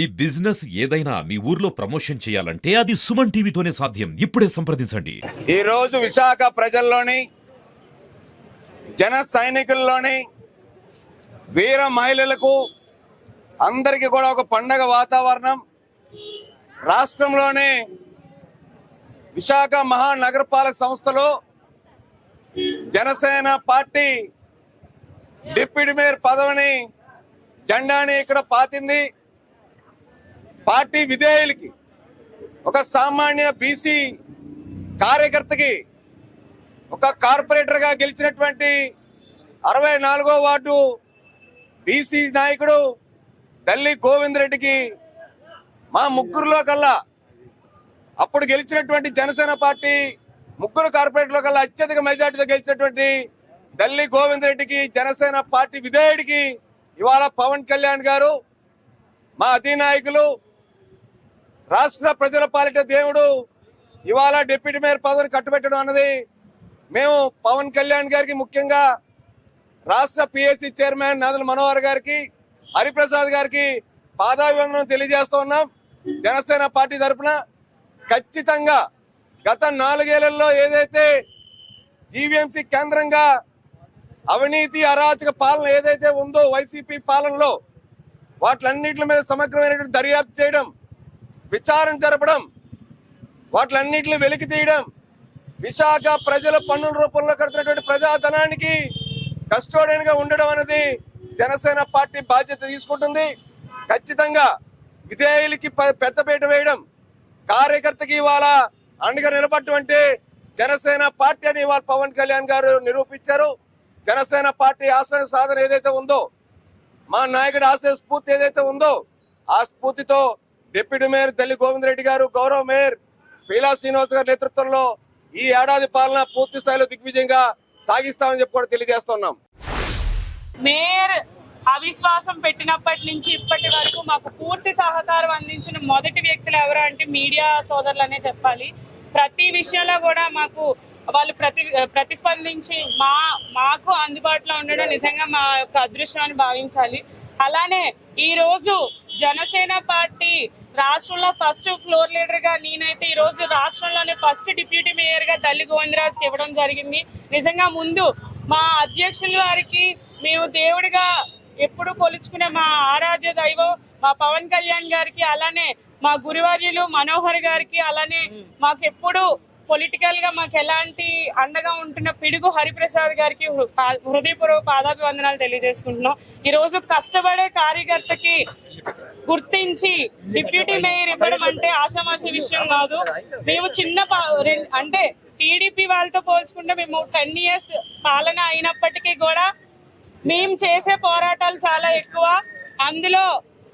ఈ బిజినెస్ ఏదైనా మీ ఊర్లో ప్రమోషన్ చేయాలంటే అది సుమన్ టీవీతోనే సాధ్యం. ఇప్పుడే సంప్రదించండి. ఈ రోజు విశాఖ ప్రజల్లోని జన సైనికుల్లోని వీర మహిళలకు అందరికీ కూడా ఒక పండగ వాతావరణం. రాష్ట్రంలోనే విశాఖ మహానగరపాలక సంస్థలో జనసేన పార్టీ డిప్యూటీ మేయర్ పదవిని జెండాని ఇక్కడ పాతింది. పార్టీ విధేయులకి ఒక సామాన్య బీసీ కార్యకర్తకి ఒక కార్పొరేటర్గా గెలిచినటువంటి అరవై నాలుగో వార్డు బీసీ నాయకుడు తల్లి గోవింద్ రెడ్డికి మా ముగ్గురులో కల్లా అప్పుడు గెలిచినటువంటి జనసేన పార్టీ ముగ్గురు కార్పొరేటర్లో కల్లా అత్యధిక మెజార్టీతో గెలిచినటువంటి దల్లి గోవింద్ రెడ్డికి జనసేన పార్టీ విధేయుడికి ఇవాళ పవన్ కళ్యాణ్ గారు మా అధినాయకులు రాష్ట్ర ప్రజల పాలిట దేవుడు ఇవాళ డిప్యూటీ మేయర్ పదవిని కట్టుబెట్టడం అన్నది మేము పవన్ కళ్యాణ్ గారికి ముఖ్యంగా రాష్ట్ర పిఎస్సి చైర్మన్ నాదల మనోహర్ గారికి హరిప్రసాద్ గారికి పాదాభివందనం తెలియజేస్తూ ఉన్నాం. జనసేన పార్టీ తరఫున ఖచ్చితంగా గత నాలుగేళ్ళలో ఏదైతే జీవీఎంసీ కేంద్రంగా అవినీతి అరాచక పాలన ఏదైతే ఉందో వైసీపీ పాలనలో వాటిలన్నిటి మీద సమగ్రమైనటువంటి దర్యాప్తు చేయడం విచారణ జరపడం వాటిలన్నింటిని వెలికి తీయడం విశాఖ ప్రజల పన్నుల రూపంలో కడుతున్నటువంటి ప్రజాధనానికి కస్టోడియన్గా ఉండడం అనేది జనసేన పార్టీ బాధ్యత తీసుకుంటుంది. ఖచ్చితంగా విధేయులకి పెద్దపీట వేయడం కార్యకర్తకి ఇవాళ అండగా నిలబడటం అంటే జనసేన పార్టీ అని ఇవాళ పవన్ కళ్యాణ్ గారు నిరూపించారు. జనసేన పార్టీ ఆశయ సాధన ఏదైతే ఉందో మా నాయకుడి ఆశయ స్ఫూర్తి ఏదైతే ఉందో ఆ స్ఫూర్తితో డిప్యూటీ మేయర్ తల్లి గోవింద్ రెడ్డి గారు గౌరవ మేయర్ పీలా శ్రీనివాస్ గారి నేతృత్వంలో ఈ ఏడాది పాలన పూర్తి స్థాయిలో దిగ్విజయంగా సాగిస్తామని చెప్పి కూడా తెలియజేస్తున్నాం. మేయర్ అవిశ్వాసం పెట్టినప్పటి నుంచి ఇప్పటి వరకు మాకు పూర్తి సహకారం అందించిన మొదటి వ్యక్తులు ఎవరు అంటే మీడియా సోదరులనే చెప్పాలి. ప్రతి విషయంలో కూడా మాకు వాళ్ళు ప్రతి ప్రతిస్పందించి మా మాకు అందుబాటులో ఉండడం నిజంగా మా యొక్క అదృష్టం అని భావించాలి. అలానే ఈ రోజు జనసేన పార్టీ రాష్ట్రంలో ఫస్ట్ ఫ్లోర్ లీడర్గా నేనైతే ఈ రోజు రాష్ట్రంలోనే ఫస్ట్ డిప్యూటీ మేయర్గా తల్లి గోవిందరాజ్కి ఇవ్వడం జరిగింది. నిజంగా ముందు మా అధ్యక్షుల వారికి మేము దేవుడిగా ఎప్పుడు కొలుచుకునే మా ఆరాధ్య దైవం మా పవన్ కళ్యాణ్ గారికి అలానే మా గురువర్యులు మనోహర్ గారికి అలానే మాకు ఎప్పుడు పొలిటికల్గా మాకు ఎలాంటి అండగా ఉంటున్న పిడుగు హరిప్రసాద్ గారికి హృదయపూర్వక పాదాభివందనాలు తెలియజేసుకుంటున్నాం. ఈ రోజు కష్టపడే కార్యకర్తకి గుర్తించి డిప్యూటీ మేయర్ ఇవ్వడం అంటే ఆషామాషి విషయం కాదు. మేము చిన్న పా- అంటే టీడీపీ వాళ్ళతో పోల్చుకుంటే మేము టెన్ ఇయర్స్ పాలన అయినప్పటికీ కూడా మేము చేసే పోరాటాలు చాలా ఎక్కువ. అందులో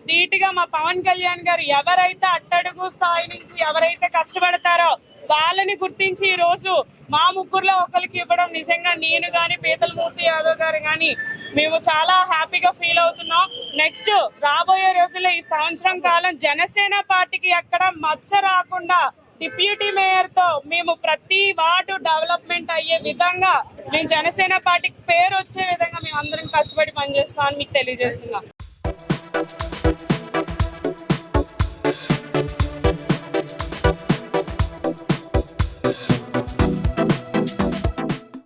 ధీటుగా మా పవన్ కళ్యాణ్ గారు ఎవరైతే అట్టడుగు స్థాయి నుంచి ఎవరైతే కష్టపడతారో వాళ్ళని గుర్తించి ఈ రోజు మా ముగ్గురులో ఒకరికి ఇవ్వడం నిజంగా నేను కానీ పీతలమూర్తి యాదవ్ గారు కానీ మేము చాలా హ్యాపీగా ఫీల్ అవుతున్నాం. నెక్స్ట్ రాబోయే రోజుల్లో ఈ సంవత్సరం కాలం జనసేన పార్టీకి ఎక్కడ మచ్చ రాకుండా డిప్యూటీ మేయర్తో మేము ప్రతి వార్డు డెవలప్మెంట్ అయ్యే విధంగా మేము జనసేన పార్టీకి పేరు వచ్చే విధంగా మేము అందరం కష్టపడి పనిచేస్తామని మీకు తెలియజేస్తున్నాం.